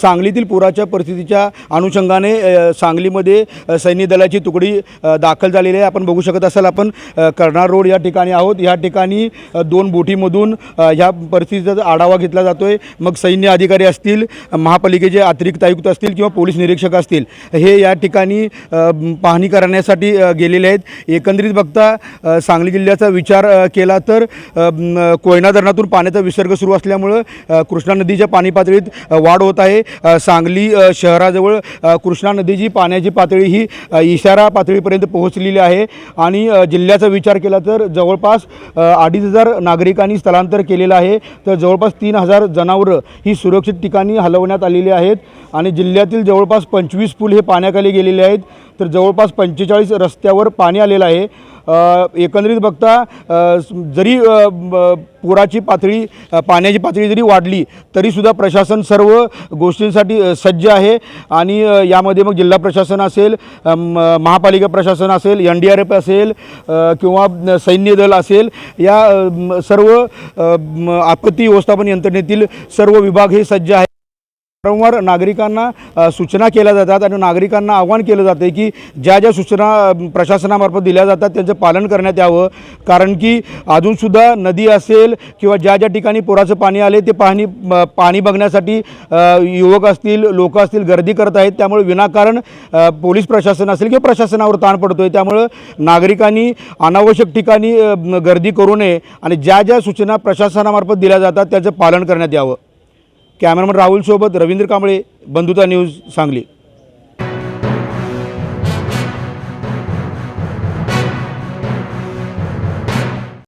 सांगलीतील पुराच्या परिस्थितीच्या अनुषंगाने सांगलीमध्ये सैन्य दलाची तुकडी दाखल झालेली आहे. आपण बघू शकत असाल आपण अ, कर्नाळ रोड या ठिकाणी आहोत. या ठिकाणी दोन बोटीमधून ह्या परिस्थितीचा आढावा घेतला जातो आहे मग सैन्य अधिकारी असतील महापालिकेचे अतिरिक्त आयुक्त असतील किंवा पोलीस निरीक्षक असतील हे या ठिकाणी पाहणी करण्यासाठी गेलेले आहेत. एकंदरीत बघता सांगली जिल्ह्याचा विचार केला तर कोयना धरणातून पाण्याचा विसर्ग सुरू असल्यामुळं कृष्णा नदीच्या पाणी पातळीत वाढ होत आहे. सांगली शहराजवळ कृष्णा नदीची पाण्याची पातळी ही इशारा पातळीपर्यंत पोहोचलेली आहे. आणि जिल्ह्याचा विचार केला तर जवळपास अडीच हजार नागरिकांनी स्थलांतर केलेलं आहे. तर जवळपास तीन हजार जनावरं ही सुरक्षित ठिकाणी हलवण्यात आलेली आहेत. आणि जिल्ह्यातील जवळपास पंचवीस पूल हे पाण्याखाली गेलेले आहेत. तर जवळपास पंचेचाळीस रस्त्यावर पाणी आलेलं आहे. एकंदरीत बघता जरी पुराची पातळी पाण्याची पातळी जरी वाढली तरीसुद्धा प्रशासन सर्व गोष्टींसाठी सज्ज आहे. आणि यामध्ये मग जिल्हा प्रशासन असेल म- महापालिका प्रशासन असेल एन डी आर एफ असेल किंवा सैन्य दल असेल या सर्व आपत्ती व्यवस्थापन यंत्रणेतील सर्व विभाग हे सज्ज आहे वारंवार नागरिकांना सूचना केल्या जातात आणि नागरिकांना आव्हान केलं जातं की ज्या ज्या सूचना प्रशासनामार्फत दिल्या जातात त्यांचं पालन करण्यात यावं. कारण की अजूनसुद्धा नदी असेल किंवा ज्या ज्या ठिकाणी पुराचं पाणी आले ते पाणी पाणी बघण्यासाठी युवक असतील लोक असतील गर्दी करत आहेत. त्यामुळे विनाकारण पोलीस प्रशासन असेल किंवा प्रशासनावर ताण पडतो आहे त्यामुळं नागरिकांनी अनावश्यक ठिकाणी गर्दी करू नये आणि ज्या ज्या सूचना प्रशासनामार्फत दिल्या जातात त्याचं पालन करण्यात यावं. कॅमेरामन राहुलसोबत रवींद्र कांबळे बंधुता न्यूज सांगली.